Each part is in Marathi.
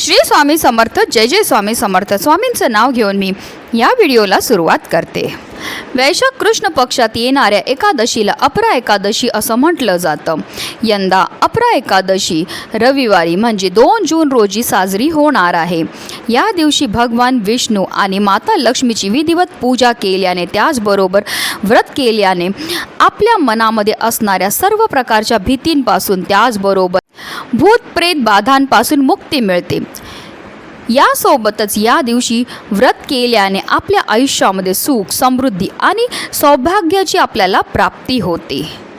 श्री स्वामी समर्थ जय जय स्वामी समर्थ. स्वामींचं नाव घेऊन मी या व्हिडिओला सुरुवात करते. वैशाख कृष्ण पक्षात येणाऱ्या एकादशीला अपरा एकादशी असं म्हटलं जातं. यंदा अपरा एकादशी रविवारी म्हणजे दोन जून रोजी साजरी होणार आहे. या दिवशी भगवान विष्णू आणि माता लक्ष्मीची विधिवत पूजा केल्याने त्याचबरोबर व्रत केल्याने आपल्या मनामध्ये असणाऱ्या सर्व प्रकारच्या भीतींपासून त्याचबरोबर भूत प्रेत बाधांपासून मुक्ती मिळते. यासोबतच या दिवशी व्रत केल्याने आपल्या आयुष्यामध्ये सुख समृद्धी आणि सौभाग्याची आपल्याला प्राप्ती होते.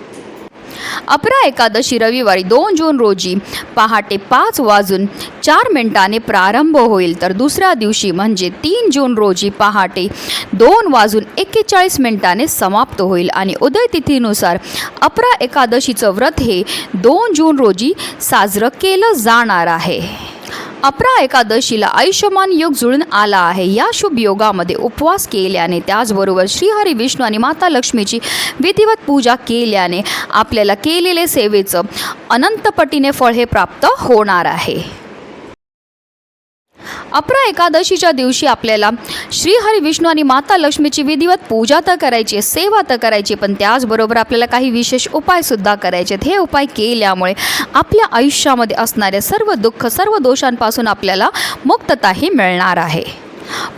अपरा एकादशी रविवारी दोन जून रोजी पहाटे पाच वाजून चार मिनिटाने प्रारंभ होईल. तर दुसऱ्या दिवशी म्हणजे तीन जून रोजी पहाटे दोन वाजून एक्केचाळीस मिनिटाने समाप्त होईल आणि उदयतिथीनुसार अपरा एकादशीचं व्रत हे दोन जून रोजी साजरं केलं जाणार आहे. अपरा एकादशीला आयुष्यमान योग जुळून आला आहे. या शुभ योगामध्ये उपवास केल्याने त्याचबरोबर श्रीहरी विष्णू आणि माता लक्ष्मीची विधिवत पूजा केल्याने आपल्याला केलेले सेवेचं अनंतपटीने फळ हे प्राप्त होणार आहे. अपरा एकादशीच्या दिवशी आपल्याला श्रीहरी विष्णू आणि माता लक्ष्मीची विधिवत पूजा तर करायची आहे, सेवा तर करायची पण त्याचबरोबर आपल्याला काही विशेष उपायसुद्धा करायचे आहेत. हे उपाय केल्यामुळे आपल्या आयुष्यामध्ये असणाऱ्या सर्व दुःख सर्व दोषांपासून आपल्याला मुक्तताही मिळणार आहे.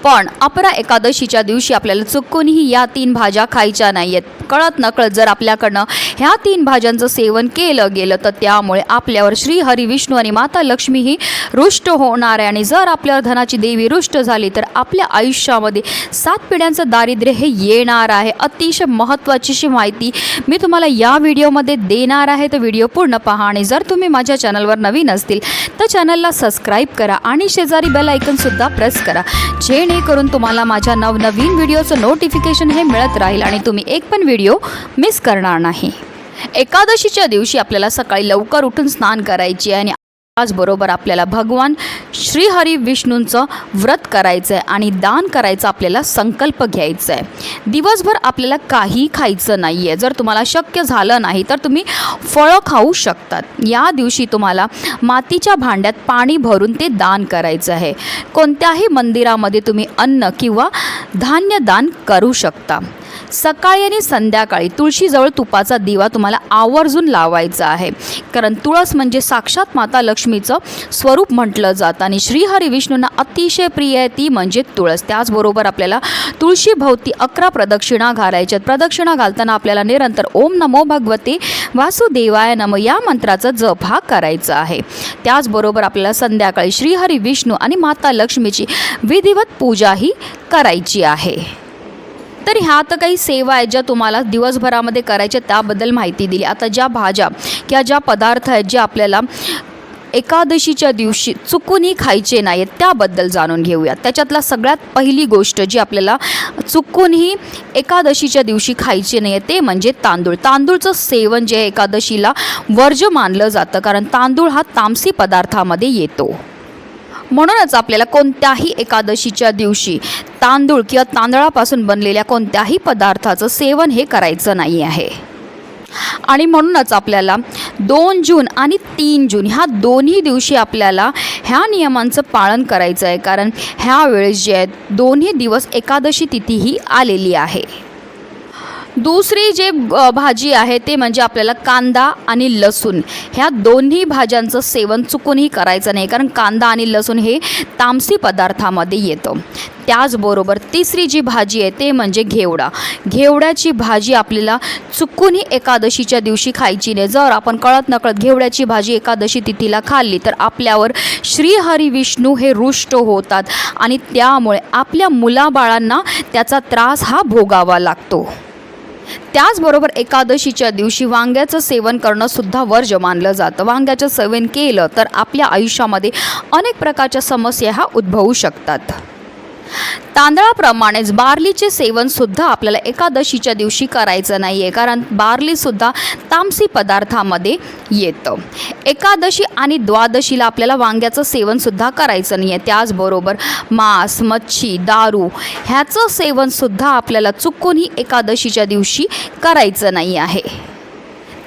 पण अपरा एकादशीच्या दिवशी आपल्याला चुकूनही या तीन भाज्या खायच्या नाही आहेत कळत नकळत जर आपल्याकडनं ह्या तीन भाज्यांचं सेवन केलं गेलं तर त्यामुळे आपल्यावर श्री हरी विष्णू आणि माता लक्ष्मी ही रुष्ट होणार आहे. आणि जर आपल्यावर धनाची देवी रुष्ट झाली तर आपल्या आयुष्यामध्ये सात पिढ्यांचं दारिद्र्य हे येणार आहे. अतिशय महत्त्वाचीशी माहिती मी तुम्हाला या व्हिडिओमध्ये देणार आहे. तर व्हिडिओ पूर्ण पहा आणि जर तुम्ही माझ्या चॅनलवर नवीन असतील तर चॅनलला सबस्क्राईब करा आणि शेजारी बेल ऐकनसुद्धा प्रेस करा. जेणेकरून तुम्हाला माझ्या नवनवीन व्हिडिओचं नोटिफिकेशन हे मिळत राहील आणि तुम्ही एक पण व्हिडिओ मिस करणार नाही. एकादशीच्या दिवशी आपल्याला सकाळी लवकर उठून स्नान करायची आहे आणि त्याचबरोबर आपल्याला भगवान श्रीहरी विष्णूंचं व्रत करायचं आहे आणि दान करायचं आपल्याला संकल्प घ्यायचा आहे दिवसभर आपल्याला काही खायचं नाही आहे जर तुम्हाला शक्य झालं नाही तर तुम्ही फळं खाऊ शकतात. या दिवशी तुम्हाला मातीच्या भांड्यात पाणी भरून ते दान करायचं आहे. कोणत्याही मंदिरामध्ये तुम्ही अन्न किंवा धान्य दान करू शकता. सकाळी आणि संध्याकाळी तुळशीजवळ तुपाचा दिवा तुम्हाला आवर्जून लावायचा आहे. कारण तुळस म्हणजे साक्षात माता लक्ष्मीचं स्वरूप म्हटलं जातं आणि श्रीहरी विष्णूंना अतिशय प्रिय आहे ती म्हणजे तुळस. त्याचबरोबर आपल्याला तुळशीभोवती अकरा प्रदक्षिणा घालायच्यात प्रदक्षिणा घालताना आपल्याला निरंतर ओम नमो भगवते वासुदेवाय नम या मंत्राचा जप हा करायचा आहे. त्याचबरोबर आपल्याला संध्याकाळी श्रीहरी विष्णू आणि माता लक्ष्मीची विधिवत पूजाही करायची आहे. तर ह्या तर काही सेवा आहेत ज्या तुम्हाला दिवसभरामध्ये करायच्या त्याबद्दल माहिती दिली. आता ज्या भाज्या किंवा ज्या पदार्थ आहेत जे आपल्याला एकादशीच्या दिवशी चुकूनही खायचे नाही आहेत त्याबद्दल जाणून घेऊया. त्याच्यातला सगळ्यात पहिली गोष्ट जी आपल्याला चुकूनही एकादशीच्या दिवशी खायचे नाही आहे ते म्हणजे तांदूळ. तांदूळचं सेवन जे एकादशीला वर्ज मानलं जातं कारण तांदूळ हा तामसी पदार्थामध्ये येतो. म्हणूनच आपल्याला कोणत्याही एकादशीच्या दिवशी तांदूळ किंवा तांदळापासून बनलेल्या कोणत्याही पदार्थाचं सेवन हे करायचं नाही आहे. आणि म्हणूनच आपल्याला दोन जून आणि तीन जून ह्या दोन्ही दिवशी आपल्याला ह्या नियमांचं पालन करायचं आहे. कारण ह्या वेळेस जे आहेत दोन्ही दिवस एकादशी तिथीही आलेली आहे. दुसरी जे भाजी आहे ते म्हणजे आपल्याला कांदा आणि लसूण. ह्या दोन्ही भाज्यांचं सेवन चुकूनही करायचं नाही कारण कांदा आणि लसूण हे तामसी पदार्थामध्ये येतं. त्याचबरोबर तिसरी जी भाजी आहे ते म्हणजे घेवडा. घेवड्याची भाजी आपल्याला चुकूनही एकादशीच्या दिवशी खायची नाही. जर आपण कळत नकळत घेवड्याची भाजी एकादशी तिथीला खाल्ली तर आपल्यावर श्रीहरी विष्णू हे रुष्ट होतात आणि त्यामुळे आपल्या मुलाबाळांना त्याचा त्रास हा भोगावा लागतो. त्याचबरोबर एकादशीच्या दिवशी वांग्याचं सेवन करणं सुद्धा वर्ज मानलं जातं. वांग्याचं सेवन केलं तर आपल्या आयुष्यामध्ये अनेक प्रकारच्या समस्या ह्या उद्भवू शकतात. तांदळाप्रमाणेच बार्लीचे सेवन सुद्धा आपल्याला एकादशीच्या दिवशी करायचं नाही आहे कारण बार्लीसुद्धा तामसी पदार्थामध्ये येतं. एकादशी आणि द्वादशीला आपल्याला वांग्याचं सेवनसुद्धा करायचं नाही आहे त्याचबरोबर मांस मच्छी दारू ह्याचं सेवनसुद्धा आपल्याला चुकूनही एकादशीच्या दिवशी करायचं नाही आहे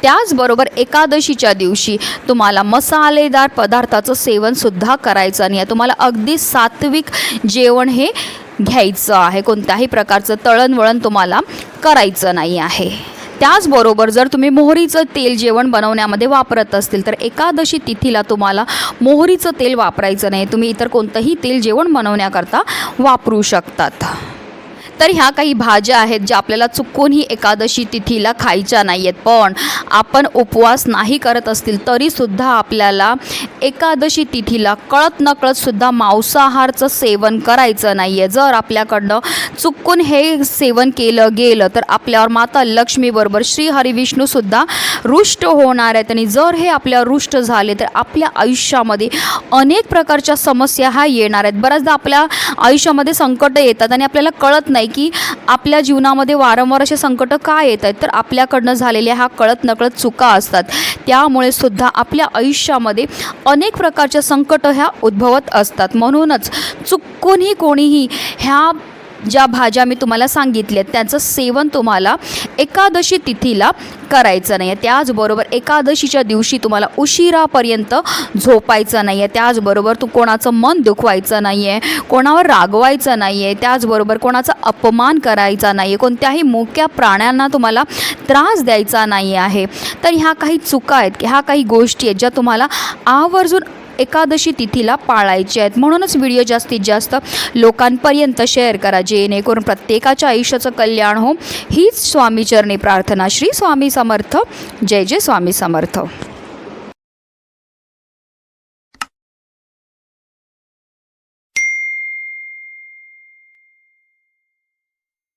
त्याचबरोबर एकादशीच्या दिवशी तुम्हाला मसालेदार पदार्थाचं सेवनसुद्धा करायचं नाही आहे तुम्हाला अगदी सात्विक जेवण हे घ्यायचं आहे. कोणत्याही प्रकारचं तळणवळण तुम्हाला करायचं नाही आहे. त्याचबरोबर जर तुम्ही मोहरीचं तेल जेवण बनवण्यामध्ये वापरत असतील तर एकादशी तिथीला तुम्हाला मोहरीचं तेल वापरायचं नाही. तुम्ही इतर कोणतंही तेल जेवण बनवण्याकरता वापरू शकतात. तर ह्या काही भाज्या आहेत ज्या आपल्याला चुकूनही एकादशी तिथीला खायच्या नाही आहेत पण आपण उपवास नाही करत असतील तरीसुद्धा आपल्याला एकादशी तिथीला कळत नकळतसुद्धा मांसाहारचं सेवन करायचं नाही आहे जर आपल्याकडनं चुकून हे सेवन केलं गेलं तर आपल्यावर माता लक्ष्मीबरोबर श्री हरिविष्णूसुद्धा रुष्ट होणार आहेत. आणि जर हे आपल्यावर रुष्ट झाले तर आपल्या आयुष्यामध्ये अनेक प्रकारच्या समस्या ह्या येणार आहेत. बऱ्याचदा आपल्या आयुष्यामध्ये संकटं येतात आणि आपल्याला कळत नाही की आपल्या जीवनामध्ये वारंवार असे संकटं का येत आहेत? तर आपल्याकडनं झालेल्या ह्या कळत नकळत चुका असतात. त्यामुळे सुद्धा आपल्या आयुष्यामध्ये अनेक प्रकारच्या संकटं ह्या उद्भवत असतात. म्हणूनच चुकूनही कोणीही ह्या ज्या भाज्या मी तुम्हाला सांगितल्या त्याचं सेवन तुम्हाला एकादशी तिथीला करायचं नाही आहे त्याचबरोबर एकादशीच्या दिवशी तुम्हाला उशिरापर्यंत झोपायचं नाही आहे त्याचबरोबर तू कोणाचं मन दुखवायचं नाही आहे कोणावर रागवायचं नाही आहे त्याचबरोबर कोणाचा अपमान करायचा नाही आहे कोणत्याही मोक्या प्राण्यांना तुम्हाला त्रास द्यायचा नाही आहे. तर ह्या काही चुका आहेत ह्या काही गोष्टी आहेत ज्या तुम्हाला आवर्जून एकादशी तिथीला पाळायचे आहेत. म्हणूनच व्हिडिओ जास्तीत जास्त लोकांपर्यंत शेअर करा जेणेकरून प्रत्येकाच्या आयुष्याचं कल्याण हो. हीच स्वामीचरणी प्रार्थना. श्री स्वामी समर्थ. जय जय स्वामी समर्थ.